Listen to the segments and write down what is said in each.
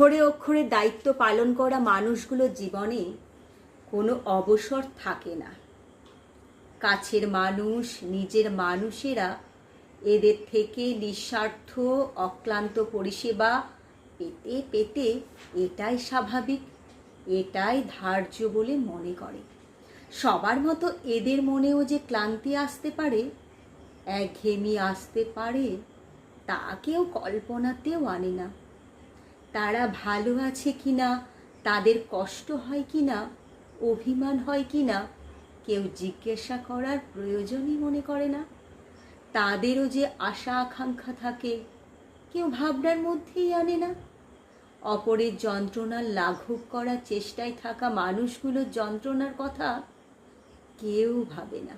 অক্ষরে অক্ষরে দায়িত্ব পালন করা মানুষগুলোর জীবনে কোনো অবসর থাকে না। কাছের মানুষ, নিজের মানুষেরা এদের থেকে নিঃস্বার্থ, অক্লান্ত পরিষেবা পেতে পেতে এটাই স্বাভাবিক, এটাই ধার্য বলে মনে করে। সবার মতো এদের মনেও যে ক্লান্তি আসতে পারে, একঘেয়েমি আসতে পারে, তা কেউ কল্পনাতেও আনে না। তারা ভালো আছে কিনা, তাদের কষ্ট হয় কি না অভিমান হয় কি না কেউ জিজ্ঞাসা করার প্রয়োজনই মনে করে না। তাদেরও যে আশা আকাঙ্ক্ষা থাকে, কেউ ভাবনার মধ্যেই আনে না। অপরের যন্ত্রণার লাঘব করার চেষ্টায় থাকা মানুষগুলোর যন্ত্রণার কথা কেউ ভাবে না।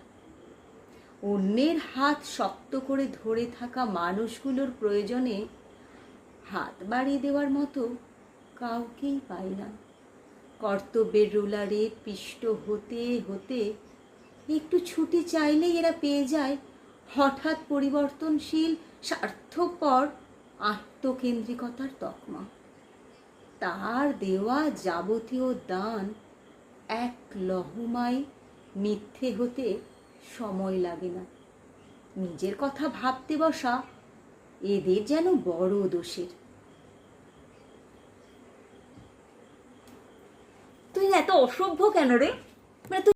অন্যের হাত শক্ত করে ধরে থাকা মানুষগুলোর প্রয়োজনে হাত বাড়িয়ে দেওয়ার মতো কাউকেই পায় না। কর্তব্যের রোলারে পিষ্ট হতে হতে একটু ছুটি চাইলেই এরা পেয়ে যায় হঠাৎ পরিবর্তনশীল, স্বার্থপর, আত্মকেন্দ্রিকতার তকমা। তার দেওয়া যাবতীয় দান এক লহমায় মিথ্যে হতে সময় লাগে না। নিজের কথা ভাবতে বসা এদের যেন বড় দোষের। তুই এত অসভ্য কেন রে? মানে তুই